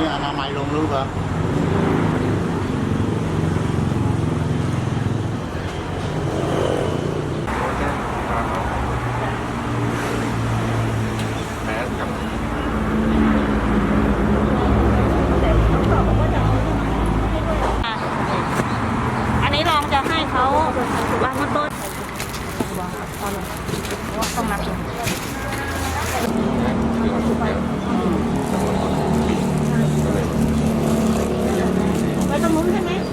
นี่อนามัยลงรูปเหรอ แมสกับ อะอันนี้ลองจะให้เขาวางบนโต๊ะต้องนับดูไว้ตรงนู้นใช่ไหม อะ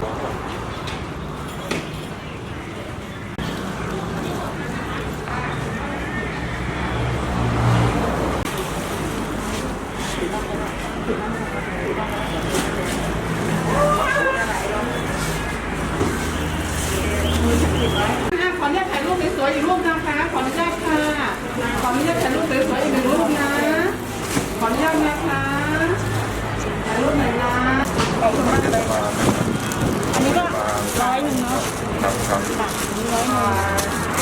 ขออนุญาตถ่ายรูปสวยๆอีกรูปนะคะ ขออนุญาตค่ะ ขออนุญาตถ่ายรูปสวยๆอีกหนึ่งรูปนะ ขออนุญาตนะคะถ่ายรูปหน่อยนะขอบคุณมากเลยอันนี้ก็ร้อยหนึ่งเนาะครับครับ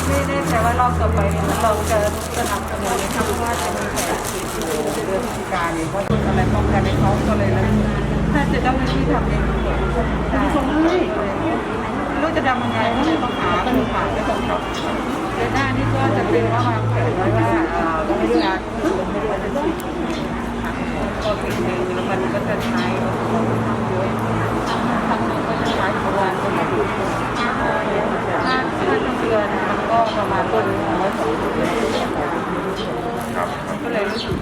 ไม่ได้แต่ว่ารอบต่อไปเราจะสนับสนุนนะคะเพราะว่าจะมีแผนฉีดเรื่องพิการเนี่ยเพราะคนอะไรป้องกันให้เขาก็เลยนะถ้าจะเจ้าหน้าที่ทำเองก็ได้ไม่รู้จะทำยังไงก็เลย ต้องหาคนผ่านไปตรงครับเดือนหน้านี่ก็จะเป็นว่าวางแผนไว้ว่าเอ่อเราไม่ได้งานลงไม่ได้จะฉีดก็สิ่งหนึ่งแล้วมันก็จะใช้ทำเยอะทำหนึ่งก็จะใช้ประมาณคนละดูถ้าถ้าเดือนมันก็ประมาณต้นร้อยสองเดือนครับก็เลยรู้สึก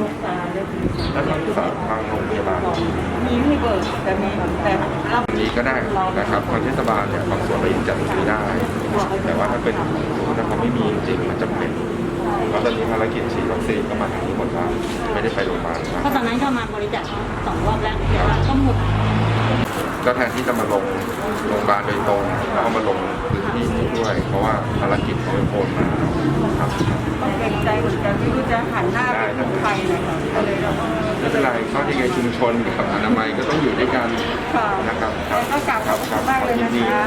ลูกตาได้ดีแล้วทางสายทางโรงพยาบาล มีให้เบิกแต่มีแต่เรานี้ก็ได้นะครับทางเทศบาลเนี่ยบางส่วนเรายังจัดซื้อได้ แต่ว่าถ้าเป็นถ้าเขาไม่มีจริงๆมันจำเป็นเพราะตอนนี้ภารกิจฉีดวัคซีนก็มาทางนี้หมดแล้วไม่ได้ไปโรงพยาบาลนะเพราะตอนนั้นก็มาบริจาคสองรอบแล้วเดี๋ยวก็หมดก็แทนที่จะมาลงโรงพยาบาลโดยตรงแล้วก็มาลงพื้นที่นี้ด้วย เพราะว่าภารกิจเขาเป็นโอนมา ครับก็เกรงใจเหมือนกันไม่รู้จะหันหน้าไปทางใครนะคะก็เลยเราไม่เป็นไรก็ยังไงชุมชนกับอนามัยก็ต้องอยู่ด้วยกันค่ะนะครับคแล้รัวบก็กลับขอบคุณมากเลยนะคะ